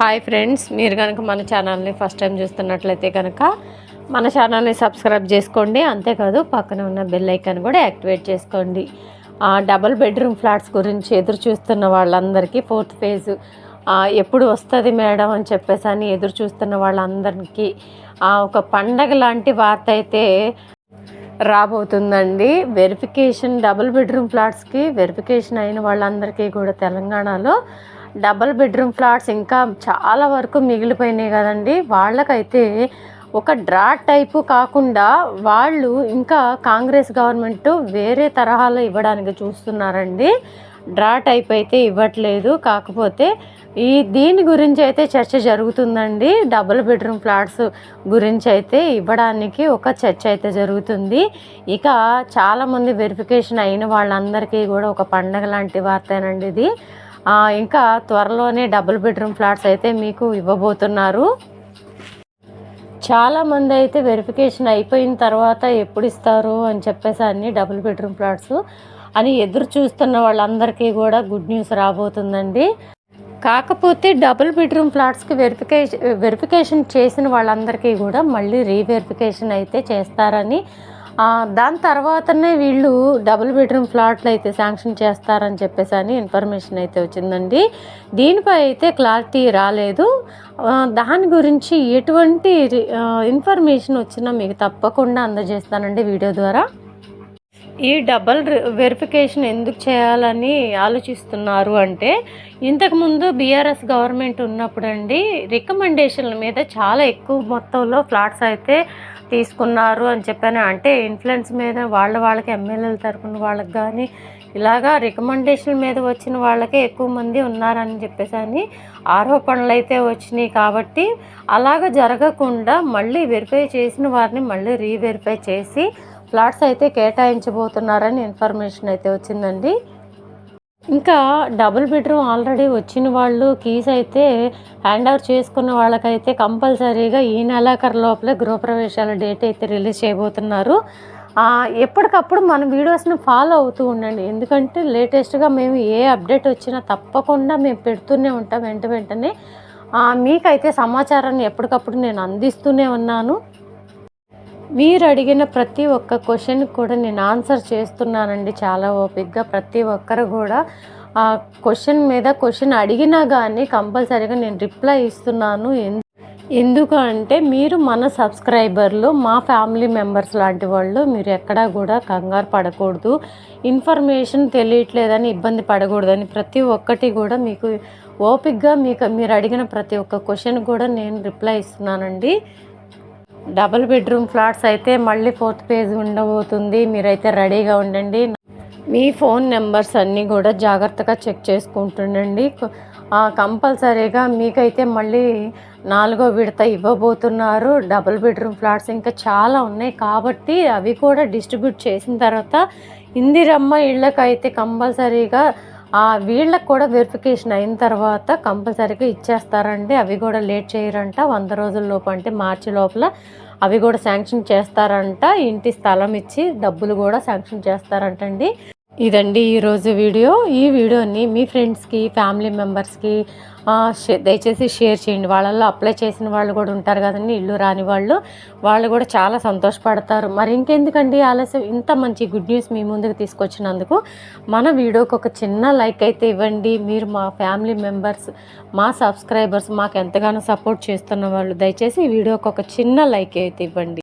Hi friends మీరు కనుక మన ఛానల్ని ఫస్ట్ టైం చూస్తున్నట్లయితే కనుక మన ఛానల్ని సబ్స్క్రైబ్ చేసుకోండి. అంతేకాదు పక్కన ఉన్న బెల్ ఐకాన్ కూడా యాక్టివేట్ చేసుకోండి. డబల్ డబుల్ బెడ్రూమ్ ఫ్లాట్స్ గురించి ఎదురు చూస్తున్న వాళ్ళందరికీ ఫోర్త్ ఫేజ్ ఎప్పుడు వస్తుంది మేడం అని చెప్పేసి అని ఎదురు చూస్తున్న వాళ్ళందరికీ ఒక పండగ లాంటి వార్త అయితే రాబోతుందండి. వెరిఫికేషన్ డబుల్ బెడ్రూమ్ ఫ్లాట్స్కి వెరిఫికేషన్ అయిన వాళ్ళందరికీ కూడా తెలంగాణలో డబల్ బెడ్రూమ్ ఫ్లాట్స్ ఇంకా చాలా వరకు మిగిలిపోయినాయి కదండి. వాళ్ళకైతే ఒక డ్రా టైపు కాకుండా వాళ్ళు ఇంకా కాంగ్రెస్ గవర్నమెంట్ వేరే తరహాలో ఇవ్వడానికి చూస్తున్నారండి. డ్రా టైప్ అయితే ఇవ్వట్లేదు. కాకపోతే ఈ దీని గురించి అయితే చర్చ జరుగుతుందండి. డబుల్ బెడ్రూమ్ ఫ్లాట్స్ గురించి అయితే ఇవ్వడానికి ఒక చర్చ అయితే జరుగుతుంది. ఇక చాలామంది వెరిఫికేషన్ అయిన వాళ్ళందరికీ కూడా ఒక పండగ లాంటి వార్తేనండి ఇది. ఇంకా త్వరలోనే డబుల్ బెడ్రూమ్ ఫ్లాట్స్ అయితే మీకు ఇవ్వబోతున్నారు. చాలామంది అయితే వెరిఫికేషన్ అయిపోయిన తర్వాత ఎప్పుడు ఇస్తారు అని చెప్పేసి అన్ని డబుల్ బెడ్రూమ్ ఫ్లాట్స్ అని ఎదురు చూస్తున్న వాళ్ళందరికీ కూడా గుడ్ న్యూస్ రాబోతుందండి. కాకపోతే డబుల్ బెడ్రూమ్ ఫ్లాట్స్కి వెరిఫికేషన్ వెరిఫికేషన్ చేసిన వాళ్ళందరికీ కూడా మళ్ళీ రీవెరిఫికేషన్ అయితే చేస్తారని దాని తర్వాతనే వీళ్ళు డబుల్ బెడ్రూమ్ ఫ్లాట్లు అయితే శాంక్షన్ చేస్తారని చెప్పేసి అని ఇన్ఫర్మేషన్ అయితే వచ్చిందండి. దీనిపై అయితే క్లారిటీ రాలేదు. దాని గురించి ఎటువంటి ఇన్ఫర్మేషన్ వచ్చినా మీకు తప్పకుండా అందజేస్తానండి వీడియో ద్వారా. ఈ డబల్ వెరిఫికేషన్ ఎందుకు చేయాలని ఆలోచిస్తున్నారు అంటే ఇంతకుముందు బీఆర్ఎస్ గవర్నమెంట్ ఉన్నప్పుడండి రికమెండేషన్ల మీద చాలా ఎక్కువ మొత్తంలో ఫ్లాట్స్ అయితే తీసుకున్నారు అని చెప్పాను. అంటే ఇన్ఫ్లుయెన్స్ మీద వాళ్ళ వాళ్ళకి ఎమ్మెల్యేల తరపున వాళ్ళకి కానీ ఇలాగా రికమెండేషన్ మీద వచ్చిన వాళ్ళకే ఎక్కువ మంది ఉన్నారని చెప్పేసి అని ఆరోపణలు అయితే వచ్చినాయి కాబట్టి అలాగ జరగకుండా మళ్ళీ వెరిఫై చేసిన వారిని మళ్ళీ రీవెరిఫై చేసి ఫ్లాట్స్ అయితే కేటాయించబోతున్నారని ఇన్ఫర్మేషన్ అయితే వచ్చిందండి. ఇంకా డబుల్ బెడ్రూమ్ ఆల్రెడీ వచ్చిన వాళ్ళు కీస్ అయితే హ్యాండ్ ఓవర్ చేసుకున్న వాళ్ళకైతే కంపల్సరీగా ఈ నెలాఖరు లోపలే గృహప్రవేశాల డేట్ అయితే రిలీజ్ చేయబోతున్నారు. ఎప్పటికప్పుడు మన వీడియోస్ని ఫాలో అవుతూ ఉండండి. ఎందుకంటే లేటెస్ట్గా మేము ఏ అప్డేట్ వచ్చినా తప్పకుండా మేము పెడుతూనే ఉంటాం వెంట వెంటనే. మీకైతే సమాచారాన్ని ఎప్పటికప్పుడు నేను అందిస్తూనే ఉన్నాను. మీరు అడిగిన ప్రతి ఒక్క క్వశ్చన్ కూడా నేను ఆన్సర్ చేస్తున్నానండి. చాలా ఓపిక్గా ప్రతి ఒక్కరు కూడా ఆ క్వశ్చన్ మీద క్వశ్చన్ అడిగినా కానీ కంపల్సరీగా నేను రిప్లై ఇస్తున్నాను. ఎందుకు అంటే మీరు మన సబ్స్క్రైబర్లు మా ఫ్యామిలీ మెంబర్స్ లాంటి వాళ్ళు మీరు ఎక్కడా కూడా కంగారు పడకూడదు. ఇన్ఫర్మేషన్ తెలియట్లేదని ఇబ్బంది పడకూడదని ప్రతి ఒక్కటి కూడా మీకు ఓపిక్గా మీకు మీరు అడిగిన ప్రతి ఒక్క క్వశ్చన్ కూడా నేను రిప్లై ఇస్తున్నానండి. డబుల్ బెడ్రూమ్ ఫ్లాట్స్ అయితే మళ్ళీ ఫోర్త్ పేజ్ ఉండబోతుంది. మీరైతే రెడీగా ఉండండి. మీ ఫోన్ నెంబర్స్ అన్నీ కూడా జాగ్రత్తగా చెక్ చేసుకుంటుండండి. కంపల్సరీగా మీకైతే మళ్ళీ నాలుగో విడత ఇవ్వబోతున్నారు. డబుల్ బెడ్రూమ్ ఫ్లాట్స్ ఇంకా చాలా ఉన్నాయి కాబట్టి అవి కూడా డిస్ట్రిబ్యూట్ చేసిన తర్వాత ఇందిరమ్మ ఇళ్ళకైతే కంపల్సరీగా వీళ్ళకి కూడా వెరిఫికేషన్ అయిన తర్వాత కంపల్సరీగా ఇచ్చేస్తారండి. అవి కూడా లేట్ చేయరంట. వంద రోజుల లోపు అంటే మార్చి లోపల అవి కూడా శాంక్షన్ చేస్తారంట. ఇంటి స్థలం ఇచ్చి డబ్బులు కూడా శాంక్షన్ చేస్తారంటండి. ఇదండి ఈరోజు వీడియో. ఈ వీడియోని మీ ఫ్రెండ్స్కి ఫ్యామిలీ మెంబర్స్కి షే- దయచేసి షేర్ చేయండి. వాళ్ళల్లో అప్లై చేసిన వాళ్ళు కూడా ఉంటారు కదండి ఇల్లు రాని వాళ్ళు. వాళ్ళు కూడా చాలా సంతోషపడతారు. మరి ఇంకెందుకండి ఆలస్యం? ఇంత మంచి గుడ్ న్యూస్ మీ ముందుకు తీసుకొచ్చినందుకు మన వీడియోకి ఒక చిన్న లైక్ అయితే ఇవ్వండి. మీరు మా ఫ్యామిలీ మెంబర్స్ మా సబ్స్క్రైబర్స్ మాకు ఎంతగానో సపోర్ట్ చేస్తున్న వాళ్ళు దయచేసి ఈ వీడియోకి ఒక చిన్న లైక్ అయితే ఇవ్వండి.